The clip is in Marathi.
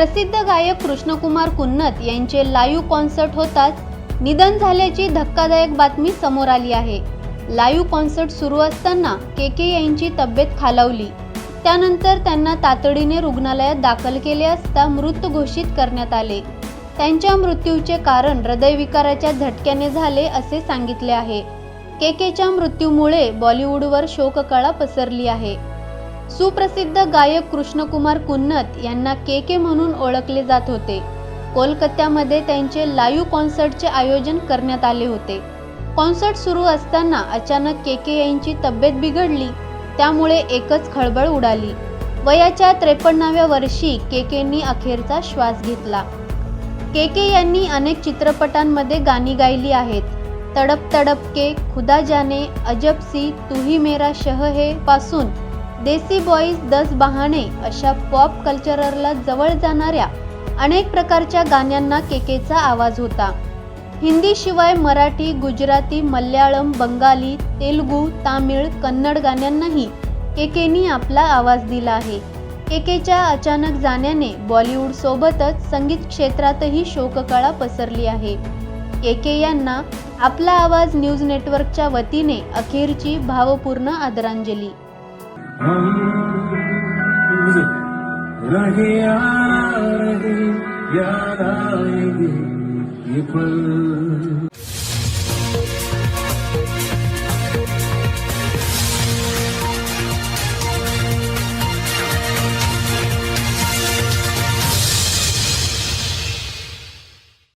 प्रसिद्ध गायक कृष्णकुमार कुन्नत यांचे लाईव्ह कॉन्सर्ट होताच निधन झाल्याची धक्कादायक बातमी समोर आली आहे. लाईव्ह कॉन्सर्ट सुरू असताना के के यांची तब्येत खालावली. त्यानंतर त्यांना तातडीने रुग्णालयात दाखल केले असता मृत घोषित करण्यात आले. त्यांच्या मृत्यूचे कारण हृदयविकाराच्या झटक्याने झाले असे सांगितले आहे. केकेच्या मृत्यूमुळे बॉलिवूडवर शोककळा पसरली आहे. सुप्रसिद्ध गायक कृष्णकुमार कुन्नत यांना के के म्हणून ओळखले जात होते. कोलकात्यामध्ये त्यांचे लाईव्ह कॉन्सर्टचे आयोजन करण्यात आले होते. कॉन्सर्ट सुरू असताना अचानक के के यांची तब्येत बिघडली त्यामुळे एकच खळबळ उडाली. वयाच्या त्रेपन्नाव्या वर्षी के केंनी अखेरचा श्वास घेतला. के के यांनी अनेक चित्रपटांमध्ये गाणी गायली आहेत. तडप तडप के खुदा जाने अजब सी तुही मेरा शह हे पासून देसी बॉईज दस बहाणे अशा पॉप कल्चरला जवळ जाणाऱ्या अनेक प्रकारच्या गाण्यांना केकेचा आवाज होता. हिंदीशिवाय मराठी गुजराती मल्याळम बंगाली तेलुगू तामिळ कन्नड गाण्यांनाही केकेनी आपला आवाज दिला आहे. केकेच्या अचानक जाण्याने बॉलिवूड सोबतच संगीत क्षेत्रातही शोककळा पसरली आहे. केके यांना आपला आवाज न्यूज नेटवर्कच्या वतीने अखेरची भावपूर्ण आदरांजली. रहे आ रहे याद आएंगे ये पल